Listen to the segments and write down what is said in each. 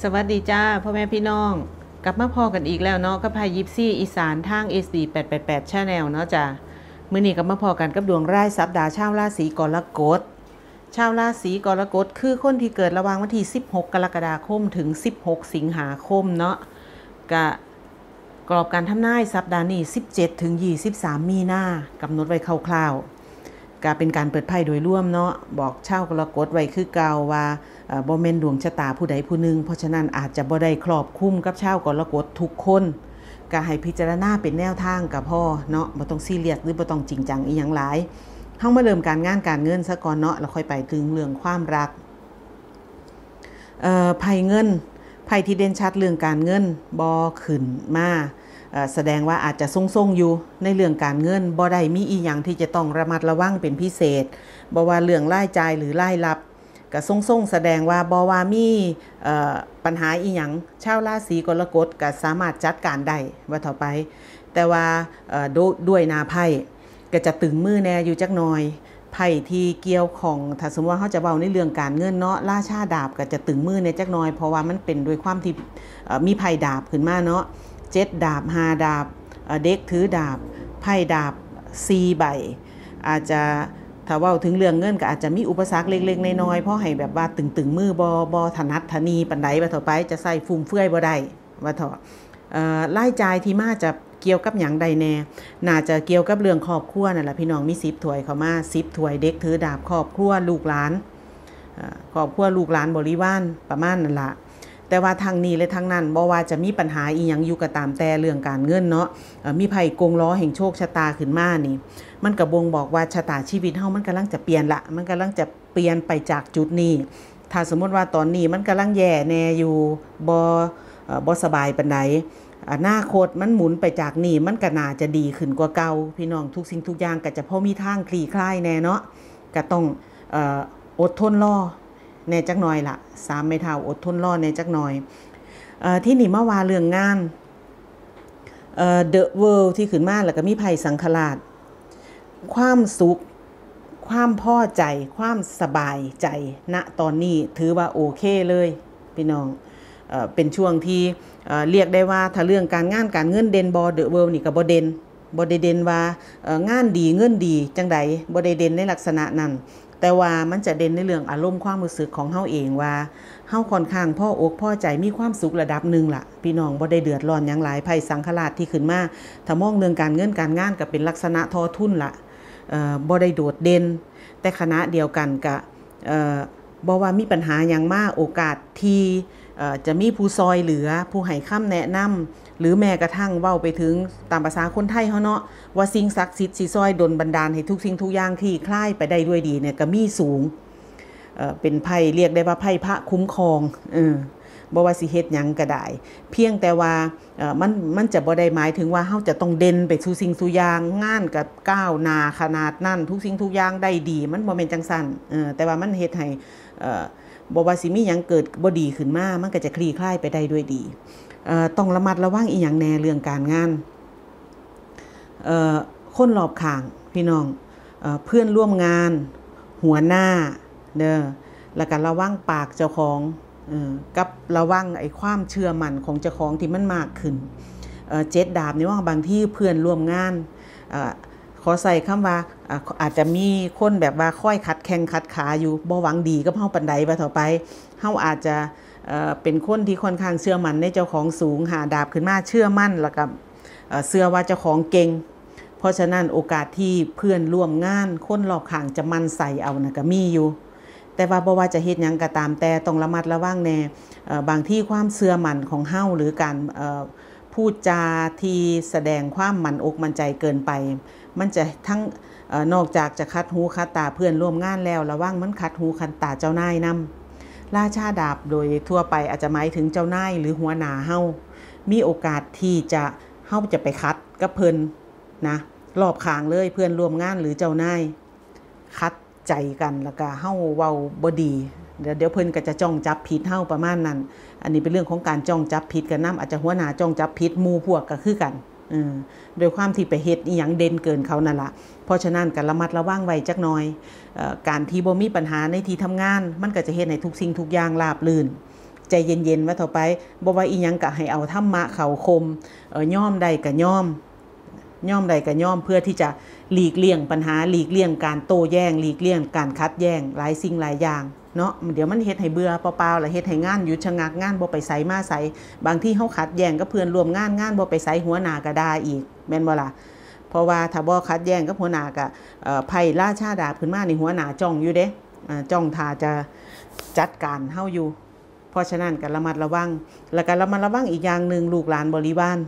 สวัสดีจ้าพ่อแม่พี่น้อง กลับมาพอกันอีกแล้วเนาะกับพายิปซี่อีสานทาง SD 888 Channel เนาะจ้ามื้อนี้กลับมาพอกันกับดวงรายสัปดาห์ชาวราศีกรกฎชาวราศีกรกฎคือคนที่เกิดระหว่างวันที่ 16 กรกฎาคมถึง 16 สิงหาคมเนาะกะกรอบการทำนายสัปดาห์นี้ 17 ถึง 23 มีนากำหนดไว้คร่าวๆก็เป็นการเปิดไพ่โดยร่วมเนาะบอกช่ากรกฎไว้คือเก่าว่า บ่แม่นดวงชะตาผู้ใดผู้หนึ่งเพราะฉะนั้นอาจจะบ่ได้ครอบคลุมกับเช่ากรกฎทุกคนก็ให้พิจารณาเป็นแนวทางกับพ่อเนาะบ่ต้องซีเรียสหรือบ่ต้องจริงจังอีหยังหลายเฮามาเริ่มการงานการเงินซะก่อนเนาะแล้วค่อยไปถึงเรื่องความรักเอ่อไพ่เงินไพ่ที่เด่นชัดเรื่องการเงินบ่ขึ้นมาแสดงว่าอาจจะทรงๆอยู่ในเรื่องการเงินบ่ได้มีอีหยังที่จะต้องระมัดระวังเป็นพิเศษบ่ว่าเรื่องรายจ่ายหรือรายรับ ก็ทรงๆแสดงว่าบ่ว่ามีปัญหาอีหยังชาวราศีกรกฎก็สามารถจัดการได้ว่าต่อไป แต่ว่าด้วยนาไพ่ก็จะตึงมือแน่อยู่จักหน่อยไพ่ที่เกี่ยวของถ้าสมมติว่าเขาจะเบาในเรื่องการเงินเนาะล่าชาดาบก็จะตึงมือในจักหน่อย เพราะว่ามันเป็นด้วยความที่มีไพ่ดาบขึ้นมาเนาะเจ็ดดาบหาดาบเด็กถือดาบไพ่ดาบซีใบ อาจจะ ถ้าว่าถึงเรื่องเงินก็อาจจะมีอุปสรรคเล็กๆน้อยๆเพราะให้แบบว่าตึงๆมือบอบอถนัดธนีปันไดว่าถอไปจะใส่ฟุ่มเฟือยบ่ได้ว่าถอรายจ่ายที่มาจะเกี่ยวกับอย่างใดแน่ น่าจะเกี่ยวกับเรื่องครอบครัวนั่นแหละพี่น้องมีซิปถวยเขามาซิปถวยเด็กถือดาบครอบครัวลูกหลานครอบครัวลูกหลานบริวารประมาณนั่นแหละ แต่ว่าทางนี้และทางนั้นบ่ว่าจะมีปัญหาอีหยังอยู่ก็ตามแต่เรื่องการเงินเนาะมีไผ่กงล้อแห่งโชคชะตาขึ้นมานี่ มันกระบงบอกว่าชะตาชีวิตเฮามันกำลังจะเปลี่ยนละมันกำลังจะเปลี่ยนไปจากจุดนี้ถ้าสมมติว่าตอนนี้มันกำลังแย่แน่อยู่บ่บ่สบายปานใดอนาคตมันหมุนไปจากนี่มันก็น่าจะดีขึ้นกว่าเก่าพี่น้องทุกสิ่งทุกอย่างก็จะพอมีทางคลี่คลายแน่เนาะก็ต้องอดทนรอ แน่จักหน่อยละสามไม่เท่าอดทนรอแน่จักหน่อยอที่นี่มาว่าเรื่องงานเดอะเวิลด์ที่ขึ้นมาแล้วก็มีไผ่สังขาดความสุข ความพ่อใจ ความสบายใจณตอนนี้ถือว่าโอเคเลยพี่น้องเอเป็นช่วงที่เรียกได้ว่าถ้าเรื่องการงานการเงินเด่นบอเดอะเวิลด์นี่กับบอเดนบอเดเดนว่างานดีเงินดีจังใดบอเดเดนในลักษณะนั้น แต่ว่ามันจะเด่นในเรื่องอารมณ์ความรู้สึกของเฮาเองว่าเฮาค่อนข้างพ่ออกพ่อใจมีความสุขระดับหนึ่งล่ะ พี่น้องบ่ได้เดือดร้อนอย่างหลายภัยสังขลาดที่ขึ้นมาถ้ามองเรื่องการเงินการงานก็เป็นลักษณะทอทุนล่ะบ่ได้โดดเด่นแต่คณะเดียวกันก็บ่ว่ามีปัญหาอย่างมากโอกาสที่จะมีผู้ซอยเหลือผู้ให้คำแนะนำ หรือแม้กระทั่งเว้าไปถึงตามภาษาคนไทยเขาเนาะว่าสิ่งศักดิ์สิทธิ์สิซอยดนบันดาลให้ทุกสิ่งทุกอย่างที่คลายไปได้ด้วยดีเนี่ยก็มีสูงเป็นไพ่เรียกได้ว่าไพ่พระคุ้มครองเออบว่าสิเฮ็ดหยังก็ได้เพียงแต่ว่ามันมันจะบ่ได้หมายถึงว่าเฮาจะต้องเด่นไปสู่สิ่งสู่อย่างงานกับก้าวหน้าขนาดนั้นทุกสิ่งทุกอย่างได้ดี มันบ่แม่นจังซั่นเออแต่ว่ามันเฮ็ดให้บ่ว่าสิมีหยังเกิดบ่ดีขึ้นมามันก็จะคลี่คลายไปได้ด้วยดี ต้องระมัดระวังอีหยังแน่เรื่องการงานคนรอบข้างพี่น้องเพื่อนร่วมงาน หัวหน้าเด้อแล้วก็ระวังปากเจ้าของกับระวังไอ้ความเชื่อมั่นของเจ้าของที่มันมากขึ้นเจ็ดดาบนี่ว่าบางที่เพื่อนร่วมงานขอใส่คำว่าอาจจะมีคนแบบว่าค่อยคัดแข่งคัดขาอยู่บ่หวังดีกับเฮาปันใดไปต่อไปเฮาอาจจะ เป็นคนที่ค่อนข้างเชื่อมั่นในเจ้าของสูงหาดาบขึ้นมาเชื่อมั่นแล้วก็เชื่อว่าเจ้าของเก่งเพราะฉะนั้นโอกาสที่เพื่อนร่วมงานคนรอบข้างจะมันใส่เอานะก็มีอยู่ แต่ว่าบ่ว่าจะเฮ็ดหยังก็ตามแต่ต้องระมัดระวังแน่บางที่ความเสื่อมั่นของเฮาหรือการพูดจาที่แสดงความมันอกมันใจเกินไป มันจะทั้งนอกจากจะคัดหูคัดตาเพื่อนร่วมงานแล้วระวังมันคัดหูคัดตาเจ้านายนำ ราชาดาบโดยทั่วไปอาจจะหมายถึงเจ้านายหรือหัวหน้าเฮามีโอกาสที่จะเฮาจะไปคัดกับเพิ่นนะรอบข้างเลยเพื่อนร่วมงานหรือเจ้านายคัดใจกันแล้วก็เฮ้าเว้าบดีเดี๋ยวเดี๋ยวเพิ่นก็จะจ้องจับผิดเฮ้าประมาณนั้น อันนี้เป็นเรื่องของการจ้องจับผิดกันน้ำอาจจะหัวหน้าจ้องจับผิดมูพวกก็คือกัน โดยความที่ไปเฮ็ดอีหยังเด่นเกินเขานั่นละเพราะฉะนั้นการระมัดระวังไว้จักหน่อยการที่บ่มีปัญหาในที่ทำงาน มันก็จะเฮ็ดให้ทุกสิ่งทุกอย่างราบลื่น ใจเย็นๆว่าต่อไปบ่ว่าอีหยังก็ให้เอาธรรมะเขาคมเออย่อมใดก็ย่อมย่อมใดก็ย่อมเพื่อที่จะ หลีกเลี่ยงปัญหาหลีกเลี่ยงการโต้แย้งหลีกเลี่ยงการคัดแย้งหลายสิ่งหลายอย่างเนาะเดี๋ยวมันเฮ็ดให้เบื่อเปล่าๆแล้วเฮ็ดให้งานหยุดชะงักงานบ่ไปไสมาไสบางที่เฮาขัดแย้งกับเพื่อนร่วมงานงานบ่ไปไสหัวหน้าก็ด่าอีก แม่นบ่ล่ะเพราะว่าถ้าบ่คัดแย้งกับหัวหน้าก็เอ่ราชาดาบขึ้นมานี่หัวหน้าจ้องอยู่เด้จ้องท่าจะจัดการเฮาอยู่ เพราะฉะนั้นก็ระมัดระวัง แล้วก็ระมัดระวังอีกอย่างหนึ่งลูกหลานบริวาร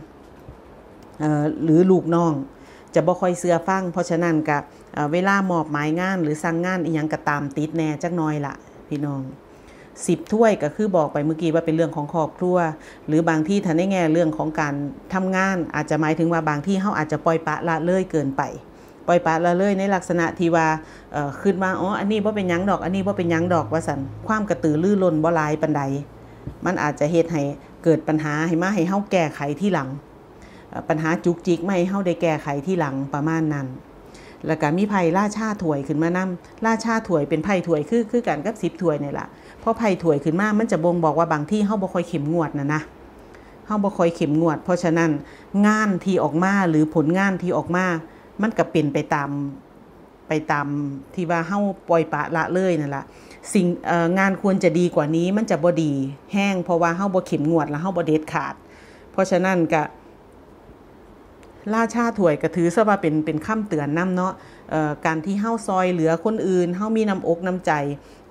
หรือลูกน้อง จะบ่ค่อยเสื้อฟัง เพราะฉะนั้นก็เอ่อเวลามอบหมายงานหรือสั่งงานอีหยังก็ตามติดแน่จักน่อยละพี่น้องสิบถ้วยก็คือบอกไปเมื่อกี้ว่าเป็นเรื่องของครอบครัว หรือบางที่ทันได้แง่เรื่องของการทำงาน อาจจะหมายถึงว่าบางที่เขาอาจจะปล่อยปะละเลยเกินไป ปล่อยปะละเลยในลักษณะที่ว่าขึ้นมาอ๋ออันนี้บ่เป็นยังดอก อันนี้บ่เป็นยังดอกว่าสันความกระตือรือร้นบ่ลายปันใด มันอาจจะเฮ็ดให้เกิดปัญหาให้มาให้เฮาแก้ไขที่หลัง ปัญหาจุกจิกไม่ให้เฮาได้แก้ไขที่หลังประมาณนั้นแล้วก็มีไผ่ล่าชาถวยขึ้นมานำล่าชาถวยเป็นไผ่ถวยคือคือกันกับ10ถวยนี่แหละเพราะไผ่ถวยขึ้นมามันจะบ่งบอกว่าบางที่เฮาบ่ค่อยเข้มงวดนะนะเฮาบ่ค่อยเข้มงวด เพราะฉะนั้นงานที่ออกมาหรือผลงานที่ออกมา มันก็เป็นไปตามไปตามที่ว่าเฮาปล่อยปละละเลยนั่นล่ะสิ่งงานควรจะดีกว่านี้มันจะบ่ดีแห้งเพราะว่าเฮาบ่เข้มงวดแล้วเฮาบ่เด็ดขาด เพราะฉะนั้นก็ ล่าชาถวยก็ถือซะว่าเป็นเป็นคำเตือนนํเนาะการที่เฮ้าซอยเหลือคนอื่นเฮ้ามีน้ำอกน้ำใจ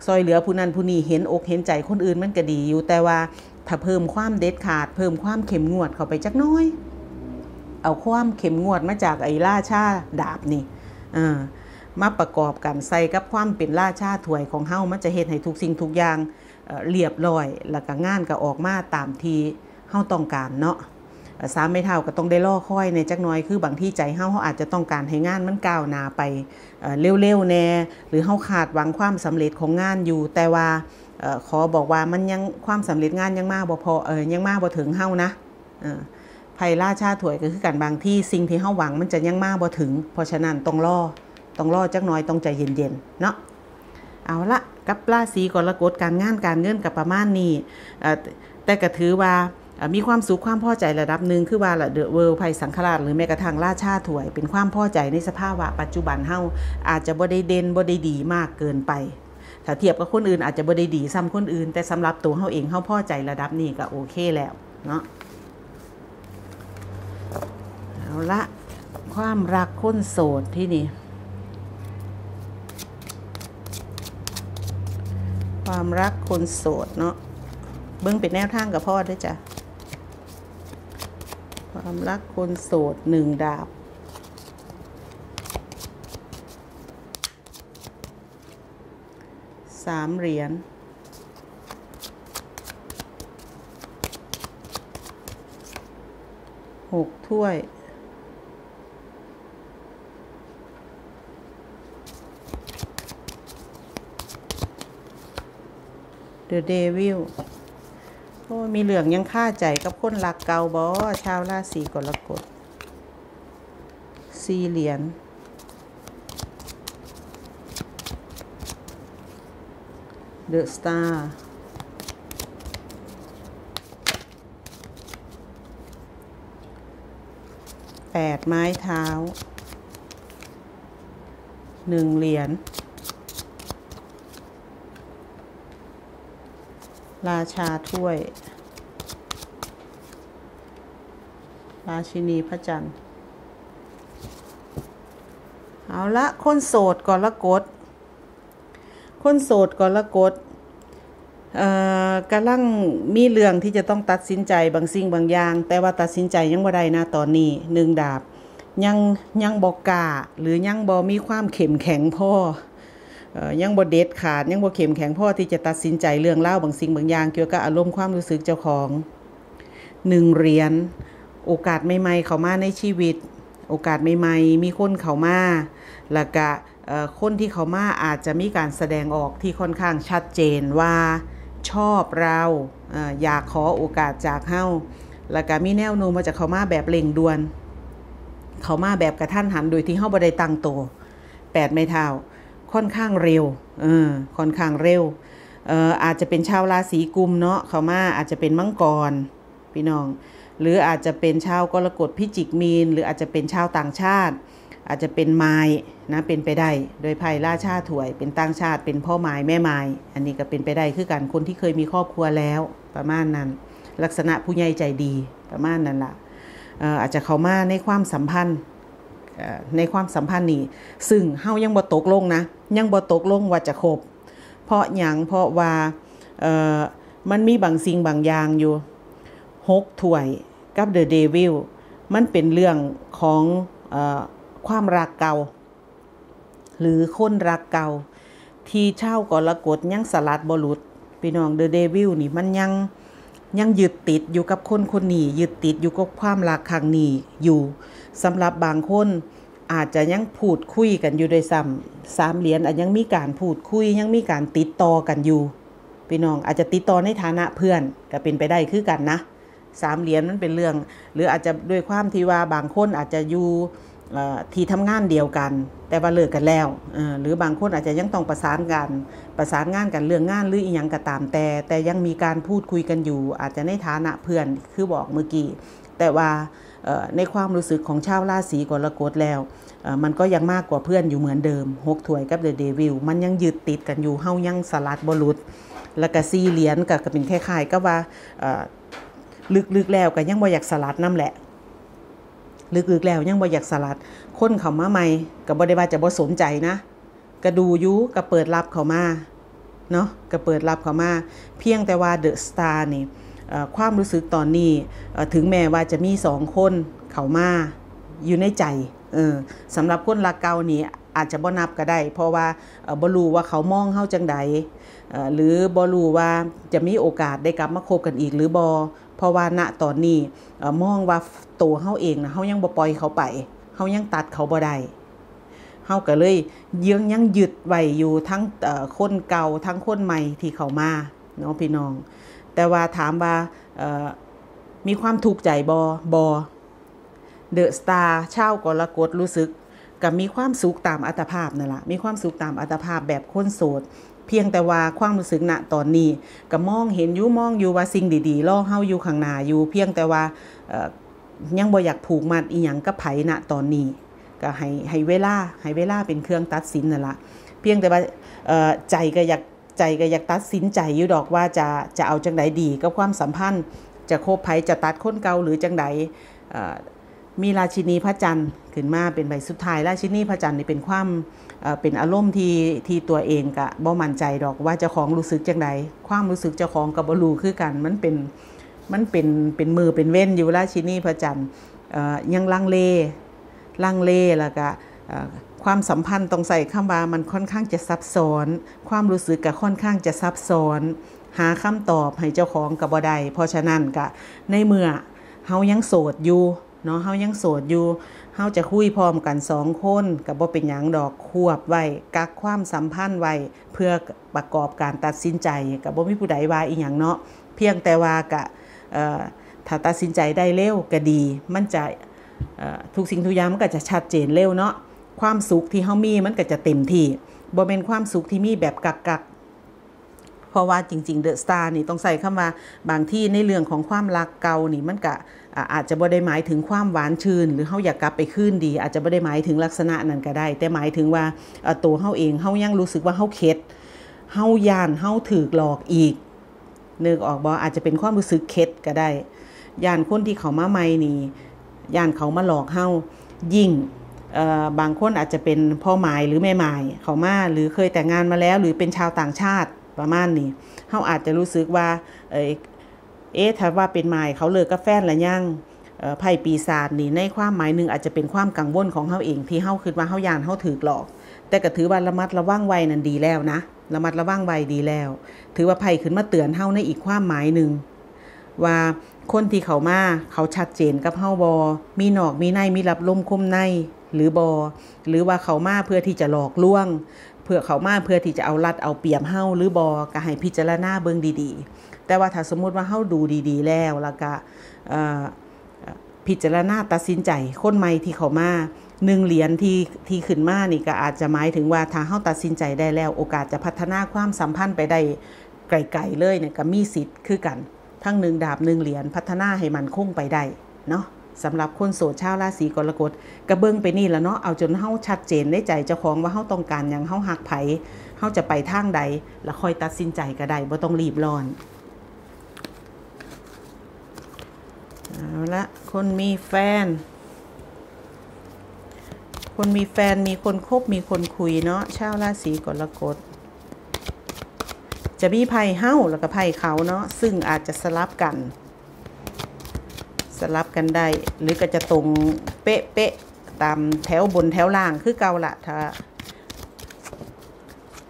ซอยเหลือผู้นั้นผู้นี้เห็นอกเห็นใจคนอื่นมันก็ดีอยู่แต่ว่าถ้าเพิ่มความเด็ดขาด เพิ่มความเข้มงวดเข้าไปจักน้อย เอาความเข้มงวดมาจากไอ้ล่าชาดาบนี่มาประกอบกันใส่กับความเป็นราชาถวยของเฮ้ามันจะเฮ็ดให้ทุกสิ่งทุกอย่างเรียบร้อย แล้วก็งานก็ออกมาตามที่เฮ้าต้องการเนาะ สามไม่เท่าก็ต้องได้ล่อค่อยในจักน่อยคือบางที่ใจเฮาเฮาอาจจะต้องการให้งานมันก้าวหน้าไปเร็วๆแน่หรือเฮาคาดหวังความสำเร็จของงานอยู่ แต่ว่าออขอบอกว่ามันยังความสำเร็จงานยังมาบ่พอเออยังมากบ่ถึงเฮานะภัยล่าชาถวยก็คือการบางที่สิ่งที่เฮาหวังมันจะยังมากบ่ถึง เพราะฉะนั้นต้องรอต้องรอจักน่อยต้องใจเย็นๆเนาะเอาละกับราศีกรกฎการงานการเงินกับประมาณนี้แต่ก็ถือว่า มีความสุขความพอใจระดับหนึ่งคือว่าละเดอะเวิลด์ภัยสังฆราชหรือแม้กระทั่งราชาถวย เป็นความพอใจในสภาพวะปัจจุบันเฮาอาจจะบ่ได้เด่นบ่ได้ดีมากเกินไปถ้าเทียบกับคนอื่นอาจจะบ่ได้ดีซ้ำคนอื่น แต่สำหรับตัวเฮาเองเฮาพอใจระดับนี้ก็โอเคแล้วเนาะเอาละความรักคนโสดที่นี่ ความรักคนโสดเนาะเบิ้องเป็นแนวทางกับพ่อด้วยจ้ะ ความรักคนโสดหนึ่งดาบ สามเหรียญ หกถ้วย The Devil โอ้มีเหลืองยังค่าใจกับคนรักเก่าบอชาวราศีกรกฎสี่เหรียญ The Star แปดไม้เท้าหนึ่งเหรียญ ราชาถ้วย ราชินีพระจันทร์ เอาละคนโสดกรกฎคนโสดกรกฎเอ่อกำลังมีเรื่องที่จะต้องตัดสินใจบางสิ่งบางอย่าง แต่ว่าตัดสินใจยังบ่ได้นะตอนนี้หนึ่งดาบ ยังยังบอกกาหรือยังบ่มีความเข้มแข็งพ่อ ยังบ่เด็ดขาดยังบ่เข้มแข็งพอที่จะตัดสินใจเรื่องเล่าบางสิ่งบางอย่างเกี่ยวกับอารมณ์ความรู้สึกเจ้าของหนึ่งเหรียญโอกาสใหม่ๆ เข้ามาในชีวิต โอกาสใหม่ๆ มีคนเข้ามาแล้วก็คนที่เข้ามาอาจจะมีการแสดงออกที่ค่อนข้างชัดเจนว่าชอบเราอยากขอโอกาสจากเฮาแล้วก็มีแนวโน้มว่าจะเข้ามาแบบเร่งด่วน เขามาแบบกระทันหันโดยที่เฮาบ่ได้ตั้งตัวแปดไม้เท้า ค่อนข้างเร็วเออค่อนข้างเร็วเอ่ออาจจะเป็นชาวราศีกุมเนาะเขามาอาจจะเป็นมังกรพี่น้อง หรืออาจจะเป็นชาวกรกฎพิจิกมีน หรืออาจจะเป็นชาวต่างชาติ อาจจะเป็นไม้นะเป็นไปได้ โดยไพ่ราชาถวย เป็นต่างชาติ เป็นพ่อไม้แม่ไม้อันนี้ก็เป็นไปได้คือกันคนที่เคยมีครอบครัวแล้วประมาณนั้น ลักษณะผู้ใหญ่ใจดีประมาณนั้นละ่ะอาจจะเขามาในความสัมพันธ์ ในความสัมพันธ์นี้ ซึ่งเฮายังบ่ตกลงนะ ยังบ่ตกลงว่าจะคบ เพราะหยังเพราะว่ามันมีบางสิ่งบางอย่างอยู่หกถ้วยกับเดอะเดวิลมันเป็นเรื่องของออความรักเก่า หรือคนรักเก่า ที่เช่ากรกฎยังสลัดบรุษพี่น้องเดอะเดวิลนี่มันยัง ยังยึดติดอยู่กับคนคนนี้ยึดติดอยู่กับความรักครั้งนี้อยู่สำหรับบางคนอาจจะยังพูดคุยกันอยู่โดยซ้ำสามเหรียญอาจยังมีการพูดคุยยังมีการติดต่อกันอยู่พี่น้องอาจจะติดต่อในฐานะเพื่อนก็เป็นไปได้คือกันนะสามเหรียญมันเป็นเรื่อง หรืออาจจะด้วยความที่ว่าบางคนอาจจะอยู่ ที่ทำงานเดียวกัน แต่ว่าเลิกกันแล้วหรือบางคนอาจจะยังต้องประสานกันประสานงานกันเรื่องงานหรืออีหยังก็ตามแต่ แต่ยังมีการพูดคุยกันอยู่ อาจจะในฐานะเพื่อนคือบอกเมื่อกี้แต่ว่าในความรู้สึกของชาวราศีกรกฎแล้วมันก็ยังมากกว่าเพื่อนอยู่เหมือนเดิมหกถ้วยกับเดอะเดวิลมันยังยึดติดกันอยู่เฮายังสลัดบอลุดแล้วก็ซีเหรียญก็เป็นคล้ายๆก็ว่าลึกๆแล้วก็ยังบ่อยากสลัดน้ำแหละ ลึกๆแล้วยังบ่อยากสลัด คนเขามาใหม่ก็บ่ได้ว่าจะบ่สนใจนะก็ดูยุก็เปิดรับเขามาเนาะก็เปิดรับเขามา เพียงแต่ว่าเดอะสตาร์นี่ความรู้สึกตอนนี้ถึงแม้ว่าจะมีสองคนเขามาอยู่ในใจเออสำหรับคนรักเก่านี่อาจจะบ่นับก็ได้ เพราะว่าบ่รู้ว่าเขามองเฮาจังใดหรือบ่รู้ว่าจะมีโอกาสได้กลับมาคบกันอีกหรือบ่ เพราะว่าณตอนนี้มองว่าตัวเฮาเองนะเฮายังบ่ปล่อยเขาไปเฮายังตัดเขาบ่ได้เฮาก็เลยยังยังยึดไว้อยู่ทั้งคนเก่าทั้งคนใหม่ที่เขามาเนาะพี่น้อง แต่ว่าถามว่ามีความถูกใจบอบอเดอะสตาร์เช่ากรกฎรู้สึกกับมีความสุขตามอัตภาพนั่นแหละมีความสุขตามอัตภาพแบบคนโสด เพียงแต่ว่าความรู้สึกณตอนนี้ก็มองเห็นอยู่มองอยู่ว่าสิ่งดีๆล่อเฮาอยู่ข้างหน้าอยู่ เพียงแต่ว่ายังบ่อยากผูกมัดอีหยังกับไผณตอนนี้ ก็ให้ให้เวลาให้เวลาเป็นเครื่องตัดสินนั่นละเพียงแต่ว่าใจก็อยากใจก็อยากตัดสินใจอยู่ดอกว่าจะจะเอาจังไดดีกับความสัมพันธ์ จะโคบไผจะตัดคนเก่าหรือจังไดมีราชินีพระจันทร์ขึ้นมาเป็นใบสุดท้ายราชินีพระจันทร์นี่เป็นความ เป็นอารมณ์ที่ที่ตัวเองกะบ่มั่นใจดอกว่าเจ้าของรู้สึกจังไดความรู้สึกเจ้าของกับบรูคือกันมันเป็นมันเป็นเป็นมือเป็นเว้นอยู่ราชินีพระจันทร์ยังลังเลลังเลแล้วก็ความสัมพันธ์ต้องใส่คำว่ามันค่อนข้างจะซับซ้อน ความรู้สึกกับค่อนข้างจะซับซ้อน หาคำตอบให้เจ้าของกับบ่ได้เพราะฉะนั้นก็ในเมื่อเฮายังโสดอยู่เนาะเฮายังโสดอยู่ เฮาจะคุยพร้อมกันสองคนกับบ่เป็นหยังดอกควบไว้กักความสัมพันธ์ไว้เพื่อประกอบการตัดสินใจกับบ่มีผู้ใดว่าอีหยังเนาะเพียงแต่ว่ากะถ้าตัดสินใจได้เร็วก็ดี มันจะทุกสิ่งทุกอย่างมันก็จะชัดเจนเร็วเนาะความสุขที่เฮามีมันก็จะเต็มที่บ่เป็นความสุขที่มีแบบกักกักเพราะว่าจริงๆเดอะสตาร์นี่ต้องใส่คำว่าบางที่ในเรื่องของความรักเก่านี่มันก็ อาจจะบ่ได้หมายถึงความหวานชื่น หรือเฮาอยากกลับไปคืนดี อาจจะบ่ได้หมายถึงลักษณะนั้นก็ได้ แต่หมายถึงว่าตัวเฮาเองเฮายังรู้สึกว่าเฮาเข็ดเฮาย่านเฮาถูกหลอกอีกนึกออกบ่อาจจะเป็นความรู้สึกเข็ดก็ได้ย่านคนที่เขามาใหม่นี่ย่านเขามาหลอกเฮายิ่งบางคนอาจจะเป็นพ่อหมายหรือแม่หมายเขามาหรือเคยแต่งงานมาแล้ว หรือเป็นชาวต่างชาติประมาณนี้เขาอาจจะรู้สึกว่า เอ๊ะถ้าว่าเป็นหมายเขาเลิกกับแฟนละยังไพ่ปีศาจนี่ในความหมายหนึ่งอาจจะเป็นความกังวลของเขาเองที่เขาคิดว่าเขายานเขาถือหลอก แต่ก็ถือว่าระมัดระวังไว้นั่นดีแล้วนะระมัดระวังไว้ดีแล้ว ถือว่าไพ่ขึ้นมาเตือนเขาในอีกความหมายหนึ่งว่าคนที่เขามาเขาชัดเจนกับเฮาบอ มีหนอกมีในมีรับลมคมในหรือบอ หรือว่าเขามาเพื่อที่จะหลอกลวง เพื่อเขามาเพื่อที่จะเอารัดเอาเปรียบเฮาหรือบอก็ให้พิจารณาเบิ่งดี แต่ว่าถ้าสมมุติว่าเฮาดูดีๆ แล้วแล้วก็พิจารณาตัดสินใจคนใหม่ที่เขามาหนึ่งเหรียญที่ที่ขึ้นมานี่ก็อาจจะหมายถึงว่าถ้าเฮาตัดสินใจได้แล้ว โอกาสจะพัฒนาความสัมพันธ์ไปได้ไกลๆเลยเนี่ยก็มีสิทธิ์คือกัน ทั้งหนึ่งดาบหนึ่งเหรียญพัฒนาให้มันคงไปได้เนาะสำหรับคนโสดชาวราศีกรกฎกระเบื้องไปนี่แล้วเนาะเอาจนเฮาชัดเจนได้ใจเจ้าของว่าเฮาต้องการอย่างเฮาหักไผเฮาจะไปทางใด แล้วค่อยตัดสินใจก็ได้บ่ต้องรีบร้อน เอาละ คนมีแฟน คนมีแฟนมีคนคบมีคนคุยเนาะชาวราศีกรกฎจะมีไพ่เฮ้าแล้วก็ไพ่เขาเนาะซึ่งอาจจะสลับกัน สลับกันได้ หรือก็จะตรงเป๊ะเป๊ะตามแถวบนแถวล่างคือเก่าละถ้า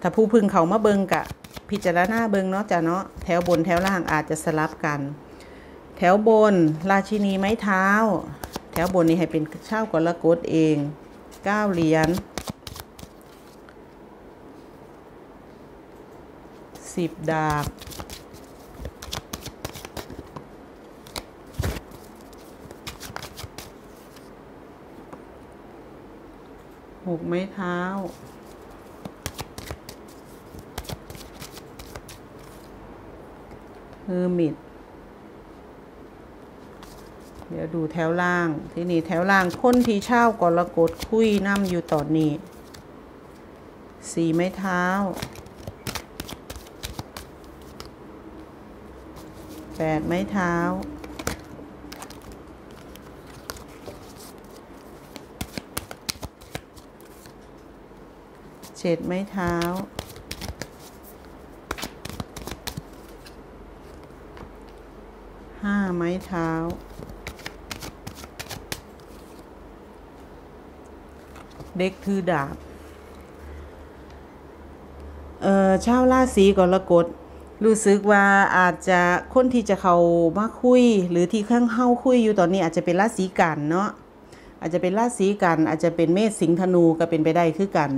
ถ้าผู้พึงเขามาเบิงกะ พิจารณาเบิงเนาะจ้ะเนาะแถวบนแถวล่างอาจจะสลับกัน แถวบนราชินีไม้เท้า แถวบนนี้ให้เป็นเช่ากรกฎเองเก้าเหรียญสิบดาบหกไม้เท้าเฮอร์มิต เดี๋ยวดูแถวล่าง ที่นี่แถวล่างคนที่เช่ากรกฎคุยน้ำอยู่ตอนนี้สีไม้เท้าแปดไม้เท้าเจ็ดไม้เท้าห้าไม้เท้า เด็กถือดาบเอ่อชาวราศีกรกฎรู้สึกว่าอาจจะคนที่จะเขามาคุย หรือที่ข้างเฮาคุยอยู่ตอนนี้อาจจะเป็นราศีกันเนาะอาจจะเป็นราศีกันอาจจะเป็นเมษสิงธนูก็เป็นไปได้คือกัน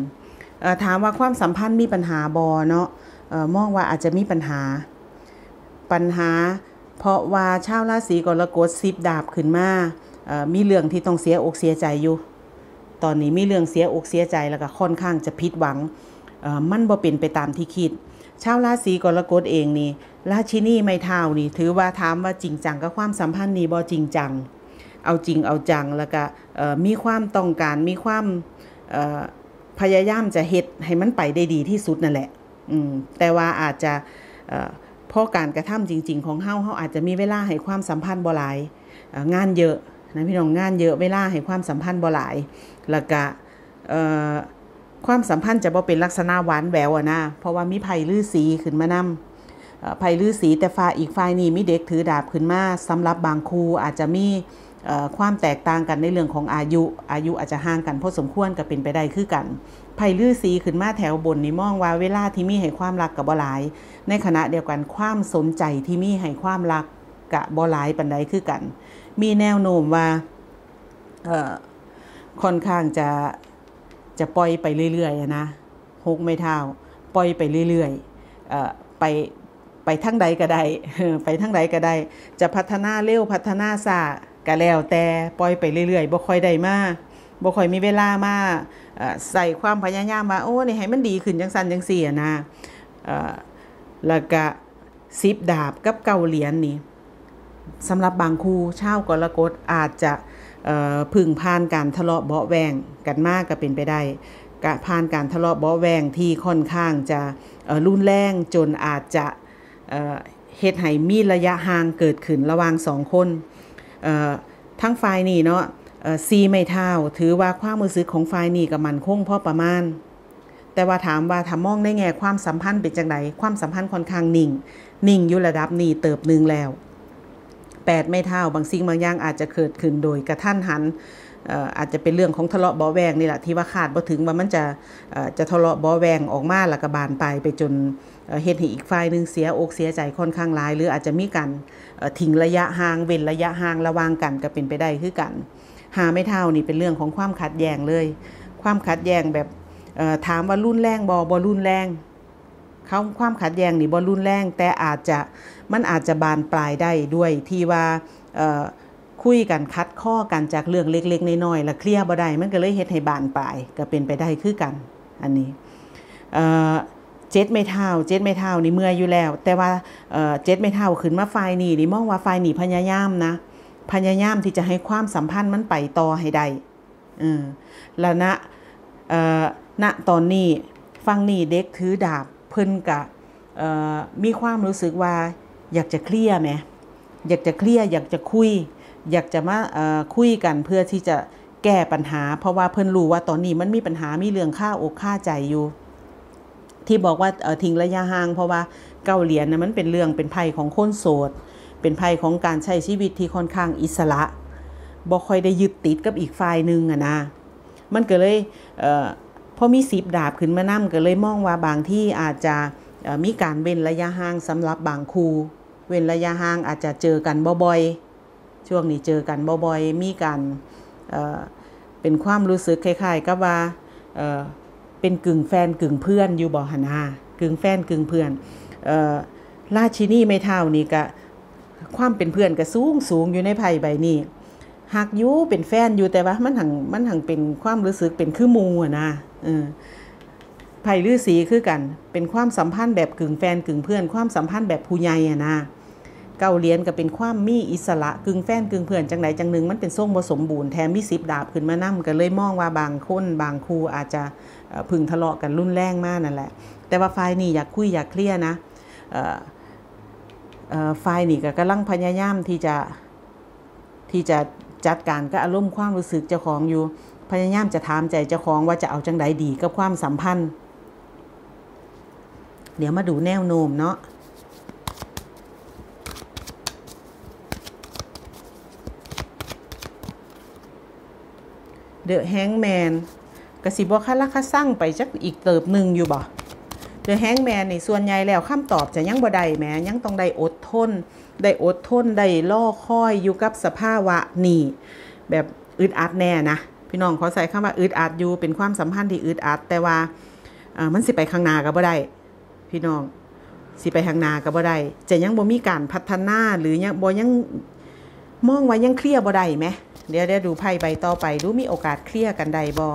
เอ่อถามว่าความสัมพันธ์มีปัญหาบอเนาะเอ่อมองว่าอาจจะมีปัญหา ปัญหา เพราะว่าชาวราศีกรกฎซิบดาบขึ้นมาเอ่อมีเรื่องที่ต้องเสียอกเสียใจอยู่ ตอนนี้มีเรื่องเสียอกเสียใจแล้วก็ค่อนข้างจะผิดหวังเอ่อมันบ่เป็นไปตามที่คิด ชาวราศีกรกฎเองนี่ราชินีไม่เท่านี่ถือว่าถามว่าจริงจังกับความสัมพันธ์นี้บ่จริงจัง เอาจริงเอาจังแล้วก็มีความต้องการมีความพยายามจะเฮ็ดให้มันไปได้ดีที่สุดนั่นแหละแต่ว่าอาจจะเอ่อเพราะการกระทำจริง ๆ ของเฮาเฮาอาจจะมีเวลาให้ความสัมพันธ์บ่หลายเอ่องานเยอะ นะพี่น้องงานเยอะเวลาให้ความสัมพันธ์บ่หลายแล้วก็ความสัมพันธ์จะบ่เป็นลักษณะหวานแหววนะเพราะว่ามีไผ่ลือสีขึ้นมานำไผ่ลือสีแต่ฝ่ายอีกฝ่ายนี้มีเด็กถือดาบขึ้นมาสำหรับบางครูอาจจะมีความแตกต่างกันในเรื่องของอายุอายุอาจจะห่างกันพอสมควรก็เป็นไปได้คือกันไผ่ลือสีขึ้นมาแถวบนนี่มองว่าเวลาที่มีให้ความรักกับบ่หลาย ในขณะเดียวกันความสนใจที่มีให้ความรักกับบ่หลายปันใดคือกัน มีแนวโน้มว่าค่อนข้างจะจะปล่อยไปเรื่อยๆนะหกไม่เท่าปล่อยไปเรื่อยๆไปไปทั้งใดก็ได้ไปทั้งใดก็ได้ จะพัฒนาเร็วพัฒนาช้าก็แล้วแต่ปล่อยไปเรื่อยๆบ่ค่อยได้มากบ่ค่อยมีเวลามาใส่ความพยายามว่าโอ้นี่ให้มันดีขึ้นจังซันจังซี่อะนะแล้วก็สิบดาบกับเกาเหรียญนี่ สำหรับบางครูชาวกรกฎอาจจะพึ่งผ่านการทะเลาะเบาแวงกันมากก็เป็นไปได้กผ่านการทะเลาะเบาแวงที่ค่อนข้างจะรุนแรงจนอาจจะเอ่อเฮ็ดให้มีระยะห่างเกิดขึ้นระหว่างสองคนทั้งฝ่ายนี้เนาะซีไม่เท่าถือว่าความมือซึกของฝ่ายนี้กับมันคงพอประมาณ แต่ว่าถามว่าถ้ามองในแง่ความสัมพันธ์เป็นจังไดความสัมพันธ์ค่อนข้างนิ่ง นิ่งอยู่ระดับนี้เติบหนึ่งแล้ว แปดไม่เท่า บางสิ่งบางอย่างอาจจะเกิดขึ้นโดยกระทันหันอาจจะเป็นเรื่องของทะเลาะเบาแวงนี่แหละที่ว่าคาดบ่ถึงว่ามันจะจะทะเลาะเบาแวงออกมาแล้วก็บานปลายไปจนเอ่อเฮ็ดให้อีกฝ่ายหนึงเสียอกเสียใจค่อนข้างหลาย หรืออาจจะมีการทิ้งระยะห่างเว้นระยะห่างระว่างกันก็เป็นไปได้คือกัน หาไม่เท่านี่เป็นเรื่องของความขัดแย้งเลย ความขัดแย้งแบบถามว่ารุนแรงบ่บ่รุนแรง ความขัดแย้งนี่บ่รุนแรง แต่อาจจะมันอาจจะบานปลายได้ด้วยที่ว่าคุยกันคัดข้อกันจากเรื่องเล็กๆน้อยๆแล้วเคลียร์บ่ได้มันก็เลยเฮ็ดให้บานปลายก็เป็นไปได้คือกันอันนี้เจ็ดไม่เท่าเจ็ดไม่เท่านี่เมื่อยอยู่แล้ว แต่ว่าเจ็ดไม่เท่าขึ้นมาฝ่ายนี่นี่มองว่าฝ่ายนี่พยายามนะ พยายามที่จะให้ความสัมพันธ์มันไปต่อให้ได้อแล้วณณตอนนี้ฟังนี่เด็กถือดาบ พิ่นกะมีความรู้สึกว่าอยากจะเคลียร์ไหมอยากจะเคลียร์อยากจะคุย อยากจะมาคุยกันเพื่อที่จะแก้ปัญหา เพราะว่าเพิ่นรู้ว่าตอนนี้มันมีปัญหามีเรื่องค่าอกค่าใจอยู่ ที่บอกว่าทิ้งระยะห่าง เพราะว่าเกาเหรียญนะมันเป็นเรื่องเป็นภัยของคนโสด เป็นภัยของการใช้ชีวิตที่ค่อนข้างอิสระบ่ค่อยได้ยึดติดกับอีกฝ่ายหนึ่งอะนะมันก็เลยเพอมีสิบดาบขึ้นมานํก็เลยมองว่าบางที่อาจจะมีการเว้นระยะห่างสำหรับบางครูเว้นระยะห่างอาจจะเจอกันบ่อยๆ ช่วงนี้เจอกันบ่อยๆ มีการเเป็นความรู้สึกคล้ายๆกับว่าเเป็นกึ่งแฟนกึ่งเพื่อนอยู่บ่หนากึ่งแฟนกึ่งเพื่อนออราชินีไม่เท่านี่ก็ความเป็นเพื่อนก็สูงสูงอยู่ในไพ่ใบนี้ หักยู่เป็นแฟนอยู่แต่ว่ามันหังมันหังเป็นความรู้สึกเป็นคือมูอะนะเออไพ่ลือสีคือกัน เป็นความสัมพันธ์แบบกึ่งแฟนกึ่งเพื่อน ความสัมพันธ์แบบผู้ใหญ่อะนะเกาเหรียญก็เป็นความมีอิสระกึ่งแฟนกึ่งเพื่อนจังไหนจังหนึ่งมันเป็นทรงผสมบูรณ์แถมมีสิบดาบขึ้นมานั่ก็เลยมองว่าบางคนบางครูอาจจะเอ่อพึงทะเลาะกันรุนแรงมากนั่นแหละ แต่ว่าฝ่ายนี้อยากคุยอยากเคลียร์นะเอ่อฝ่ายนี่ก็กำลังพยายามที่จะที่จะ จัดการกับอารมณ์ความรู้สึกเจ้าของอยู่ พยายามจะถามใจเจ้าของว่าจะเอาจังใดดีกับความสัมพันธ์ เดี๋ยวมาดูแนวโน้มเนาะเดอะแฮงแมนกสิบอกคาราคาสั่งไปจักอีกเติบหนึ่งอยู่บ่เดอะแฮงแมนนี่ส่วนใหญ่แล้วคำตอบจะยังบ่ได้แหมยังต้องได้อดทน ได้อดทนได้ล่อคอยอยู่กับสภาวะนี่แบบอึดอัดแน่นะพี่น้องขอใส่คำว่าอึดอัดอยู่เป็นความสัมพันธ์ที่อึดอัด แต่ว่ามันสิไปข้างหน้าก็บ่ได้ พี่น้องสิไปข้างหน้าก็บ่ได้จะยังบ่มีการพัฒนาหรือยังบ่ยังมองว่ายังเคลียร์บ่ได้ไหมเดี๋ยวเดี๋ยวดูไพ่ใบต่อไปดูมีโอกาสเคลียร์กันได้บ่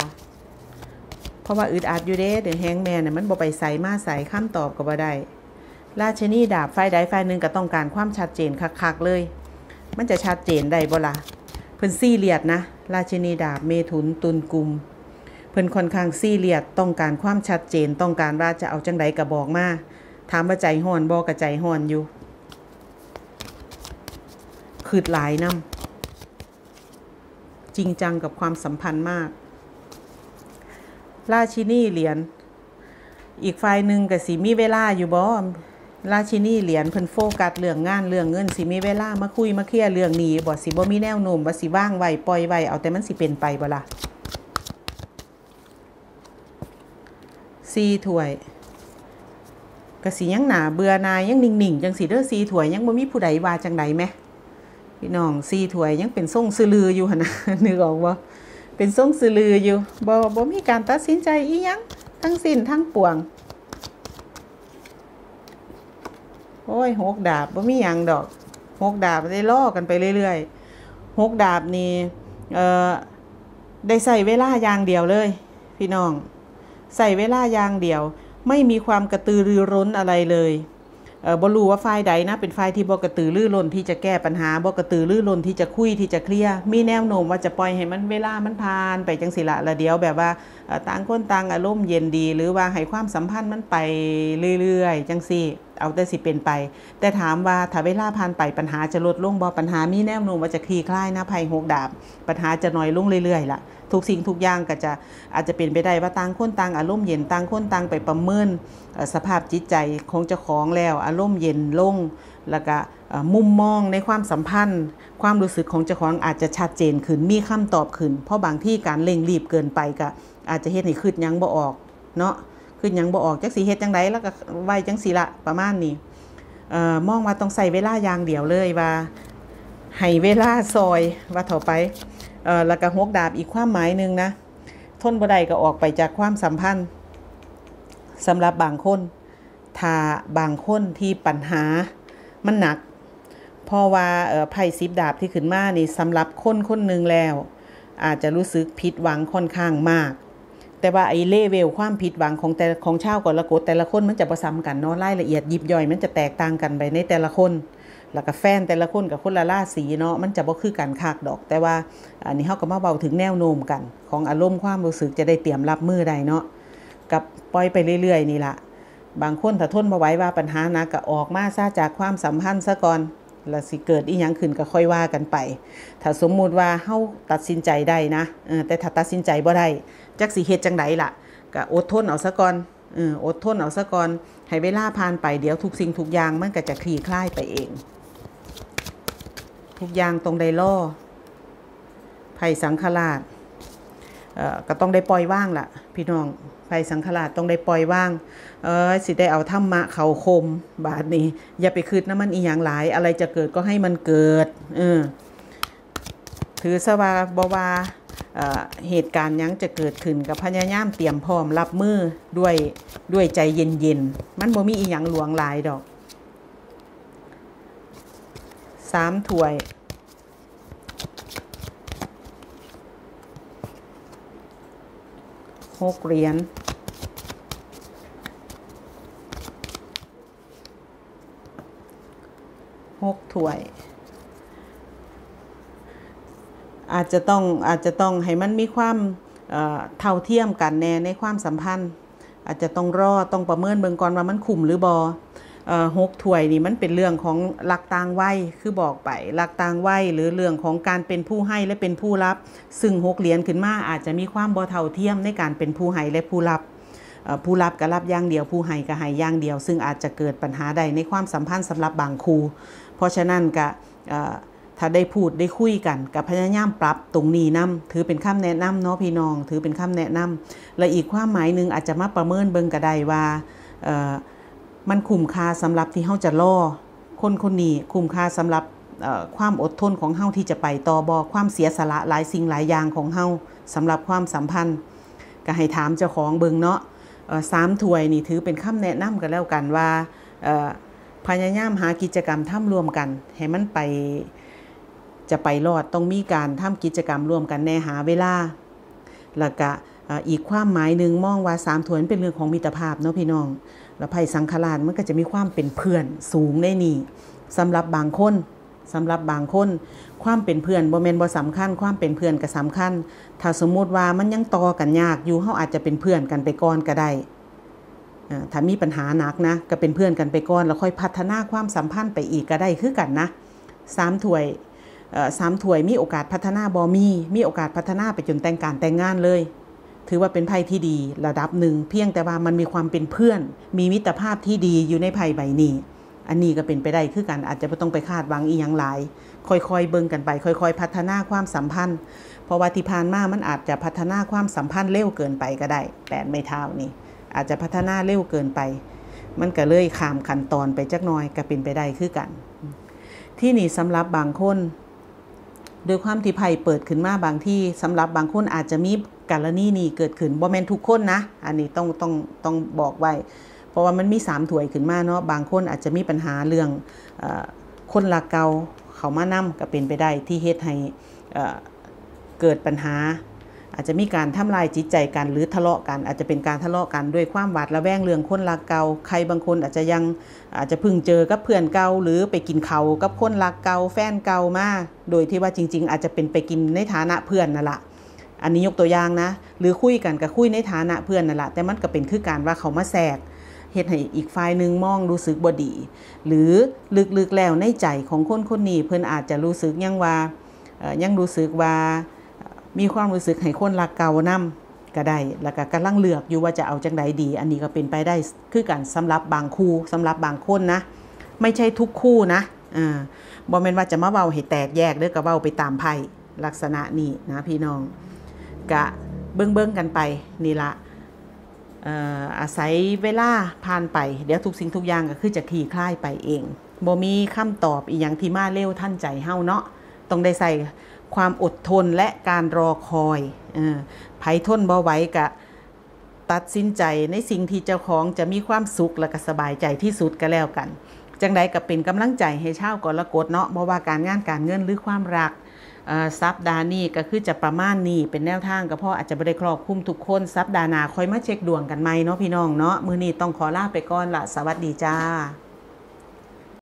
เพราะว่าอึดอัดอยู่เด้เดี๋ยวแฮงแมนน่ะมันบ่ไปใส่มาใส่คำตอบก็บ่ได้ ราชนีดาบฝ่ายใดฝ่ายหนึ่งก็ต้องการความชัดเจนคักๆเลย มันจะชัดเจนได้บ่ล่ะเพิ่นซี่เลียดนะ ราชนีดาบเมถุนตุลกุม เพิ่นค่อนข้างซี่เลียดต้องการความชัดเจนต้องการว่าจะเอาจังใดก็บอกมาถามว่าใจฮ้อนบ่ก็ใจฮ้อนอยู่คืดหลายนํจริงจังกับความสัมพันธ์มาก ราชินีเหรียญอีกฝ่ายหนึ่งก็สิมีเวลาอยู่บ่ ราชินีเหรียญเพิ่นโฟกัสเรื่องงานเรื่องเงินสิมีเวลามาคุยมาเคลียร์เรื่องนี้บ่สิบ่มีแนวโน้มว่าสิว่างไว้ปล่อยไว้เอาแต่มันสิเป็นไปบ่ล่ะซีถ้วยก็สิยังหนาเบื่อหนายยังนิ่งๆจังสิเด้อซีถ้วยยังบ่มีผู้ใดว่าจังใดแหมพี่น้องซีถ้วยยังเป็นทรงซื่อลืออยู่หั่นนะนึกออกบ่เป็นทรงสื่อลืออยู่บ่บ่มีการตัดสินใจอีหยังทั้งสิ้นทั้งปวง โอ้ยหกดาบบ่มีหยังดอกหกดาบได้ล่อกันไปเรื่อยๆหกดาบนี่เอ่อได้ใส่เวลาอย่างเดียวเลย พี่น้อง ใส่เวลาอย่างเดียว ไม่มีความกระตือรือร้นอะไรเลย บรู้ว่าฝ่ายใดนะเป็นฝ่ายที่บ่กระตือรือร้นที่จะแก้ปัญหาบ่กระตือรือร้นที่จะคุยที่จะเคลียร์มีแนวโน้มว่าจะปล่อยให้มันเวลามันผ่านไปจังสิละละเดียวแบบว่าต่างคนต่างอารมณ์เย็นดี หรือว่าให้ความสัมพันธ์มันไปเรื่อยๆจังซี่เอาแต่สิเป็นไป แต่ถามว่าถ้าเวลาผ่านไปปัญหาจะลดลงบ่ปัญหามีแนวโน้มว่าจะคลี่คลายนะภัยหกดาบ ปัญหาจะน้อยลงเรื่อยๆล่ะ ทุกสิ่งทุกอย่างก็จะอาจจะเป็นไปได้ว่าต่างคนต่างอารมณ์เย็นต่างคนต่างไปประเมินเอ่อสภาพจิตใจของเจ้าของแล้วอารมณ์เย็นลงแล้วก็มุมมองในความสัมพันธ์ ความรู้สึกของเจ้าของอาจจะชัดเจนขึ้นมีคำตอบขึ้น เพราะบางที่การเร่งรีบเกินไปก็อาจจะเฮ็ดให้คืดหยังบ่ออกเนาะคืดหยังบ่ออกจักสิเฮ็ดจังไดแล้วก็ไว้จังสิละประมาณนี้มองว่าต้องใส่เวลาอย่างเดียวเลยว่าให้เวลาซอยว่าต่อไป เอ่อแล้วก็หกดาบอีกความหมายหนึ่งนะ ทนบ่ได้ก็ออกไปจากความสัมพันธ์สำหรับบางคนถ้าบางคนที่ปัญหามันหนักเพราะว่าไพ่ซิบดาบที่ขึ้นมานี่สำหรับคนคนหนึ่งแล้ว อาจจะรู้สึกผิดหวังค่อนข้างมาก แต่ว่าไอ้เลเวลความผิดหวังของแต่ของชาวกรกฎแต่ละคนมันจะประซ้ำกันเนาะรายละเอียดยิบย่อย มันจะแตกต่างกันไปในแต่ละคน แล้วก็แฟนแต่ละคนกับคนละราศีเนาะมันจะบ่คือกันคากดอก แต่ว่าอันนี้เฮาก็มาเบาถึงแนวโน้มกัน ของอารมณ์ความรู้สึกจะได้เตรียมรับมือได้เนาะกับปล่อยไปเรื่อย ๆ นี่ละบางคนถ้าทนบ่ไหว้ว่าปัญหานักก็ออกมาซะจากความสัมพันธ์ซะก่อนแล้วสิเกิดอีหยังขึ้นก็ค่อยว่ากันไป ถ้าสมมุติว่าเฮาตัดสินใจได้นะเออแต่ถ้าตัดสินใจบ่ได้จักสิเฮ็ดจังไดล่ะก็อดทนเอาซะก่อนเอออดทนเอาซะก่อนให้เวลาผ่านไปเดี๋ยวทุกสิ่งทุกอย่างมันก็จะคลี่คลายไปเอง ทุกอย่างตรงไดล่อไผ่สังฆราชก็ต้องได้ปล่อยว่างล่ะพี่น้องไผ่สังฆราชต้องได้ปล่อยว่าง เออสิได้เอาธรรมะเขาคม บาทนี้ อย่าไปคืดน้ำมันอีหยังหลาย อะไรจะเกิดก็ให้มันเกิด เออ ถือสวาบวาเอ่อเหตุการณ์ยังจะเกิดขึ้นกับพญายามเตรียมพร้อมรับมือด้วยด้วยใจเย็นๆ มันบ่มีอีหยังหลวงหลายดอก สามถ้วย หกเหรียญหกถ้วย อาจจะต้องอาจจะต้องให้มันมีความเท่าเทียมกันแน่ในความสัมพันธ์ อาจจะต้องรอต้องประเมินเบิ่งก่อนว่ามันคุ้มหรือบ่อ หกถ้วยนี่มันเป็นเรื่องของหลักต่างวัยคือบอกไปหลักต่างวัยหรือเรื่องของการเป็นผู้ให้และเป็นผู้รับ ซึ่งหกเหรียญขึ้นมาอาจจะมีความบ่เท่าเทียมในการเป็นผู้ให้และผู้รับผู้รับก็รับอย่างเดียวผู้ให้ก็ให้อย่างเดียว ซึ่งอาจจะเกิดปัญหาใดในความสัมพันธ์สำหรับบางครู เพราะฉะนั้นก็ถ้าได้พูดได้คุยกันกับพยายามปรับตรงนี้นํถือเป็นคำแนะนำเนาะพี่น้อง ถือเป็นคำแนะนำและอีกความหมายหนึ่งอาจจะมาประเมินเบิ่งก็ได้ว่า มันคุ้มค่าสำหรับที่เฮาจะล่อคนคนนี้คุ้มค่าสำหรับความอดทนของเฮาที่จะไปต่อบอความเสียสละหลายสิ่งหลายอย่างของเฮาสำหรับความสัมพันธ์ ก็ให้ถามเจ้าของเบิงเนาะสามถ้วยนี่ถือเป็นคำแนะนำกันแล้วกันว่าพยายามหากิจกรรมทำรวมกัน ให้มันไปจะไปรอดต้องมีการทำกิจกรรมร่วมกันแน่หาเวลาแล้วก็อีกความหมายหนึ่งมองว่าสามถ้วยเป็นเรื่องของมิตรภาพเนาะพี่น้อง แล้วไพ่สังขารานมันก็จะมีความเป็นเพื่อนสูงได้นี่สำหรับบางคนสำหรับบางคน ความเป็นเพื่อนบ่แมนบ่สำคัญ ความเป็นเพื่อนก็สำคัญ ถ้าสมมุติว่ามันยังต่อกันยากอยู่เฮาอาจจะเป็นเพื่อนกันไปก่อนก็ได้ถ้ามีปัญหาหนักนะ ก็เป็นเพื่อนกันไปก่อนแล้วค่อยพัฒนาความสัมพันธ์ไปอีกก็ได้คือกันนะสามถ้วยสามถ้วยมีโอกาสพัฒนาบ่มีมีโอกาสพัฒนาไปจนแต่งการแต่งงานเลย ถือว่าเป็นไพ่ที่ดีระดับหนึ่ง เพียงแต่ว่ามันมีความเป็นเพื่อน มีมิตรภาพที่ดีอยู่ในไพ่ใบนี้ อันนี้ก็เป็นไปได้คือกันอาจจะไม่ต้องไปคาดหวังอีหยังหลาย ค่อยๆ เบิ่งกันไป ค่อย ๆ พัฒนาความสัมพันธ์ เพราะว่าที่ผ่านมามันอาจจะพัฒนาความสัมพันธ์เร็วเกินไปก็ได้แปดไม่เท่านี่อาจจะพัฒนาเร็วเกินไป มันก็เลยข้ามขั้นตอนไปจักน่อยก็เป็นไปได้คือกัน ที่นี่สำหรับบางคนโดยความที่ไพ่เปิดขึ้นมาบางที่สำหรับบางคนอาจจะมี กรณีนี้เกิดขึ้นบ่แมนทุกคนนะ อันนี้ต้องต้องต้องบอกไว้ เพราะว่ามันมีสามถ้วยขึ้นมาเนาะบางคนอาจจะมีปัญหาเรื่องอคนรักเกาเขามานํก็เป็นไปได้ที่เฮ็ดให้เกิดปัญหา อาจจะมีการทำลายจิตใจกันหรือทะเลาะกัน อาจจะเป็นการทะเลาะกันด้วยความหวาดระแวงเรื่องคนรักเก่าใครบางคนอาจจะยังอาจจะพิ่งเจอกับเพื่อนเก่าหรือไปกินเขากับคนรักเก่าแฟนเก่ามาโดยที่ว่าจริง ๆ อาจจะเป็นไปกินในฐานะเพื่อนนั่นแหละ อันนี้ยกตัวอย่างนะ หรือคุยกันกับคุยในฐานะเพื่อนนั่นแหละแต่มันก็เป็นคือการว่าเขามาแทรกเฮ็ดให้อีกฝ่ายหนึ่งมองรู้สึกบ่ดี หรือลึกๆแล้วในใจของคนคนนี้เพิ่อนอาจจะรู้สึกยังว่ายังรู้สึกว่ามีความรู้สึกให้คนรักเก่านํก็ได้ แล้วก็กำลังเลือกอยู่ว่าจะเอาจังใดดี อันนี้ก็เป็นไปได้คือกันสำหรับบางคู่สำหรับบางคนนะ ไม่ใช่ทุกคู่นะอ่าบ่แม่นว่าจะมาเว้าให้แตกแยกเด้อก็เว้าไปตามไพ่ลักษณะนี้นะพี่น้อง กะเบิ้งเบิ้งๆกันไปนี่ละอาศัยเวลาผ่านไป เดี๋ยวทุกสิ่งทุกอย่างก็คือจะคลี่คลายไปเองบ่มีคำตอบอีหยังที่มาเร็วท่านใจเฮาเนาะต้องได้ใส่ความอดทนและการรอคอยอไผทนบ่ไหวกะตัดสินใจในสิ่งที่เจ้าของจะมีความสุขและก็สบายใจที่สุดก็แล้วกัน จังใดก็เป็นกำลังใจให้ชาวกรกฎเนาะบ่ว่าการงานการเงินหรือความรัก สัปดาห์นี้ก็คือจะประมาณนี้เป็นแนวทางก็เพราะอาจจะไม่ได้ครอบคลุมทุกคนสัปดาห์หน้าค่อยมาเช็คดวงกันไหมเนาะพี่น้องเนาะมือนี้ต้องขอลาไปก่อนละสวัสดีจ้า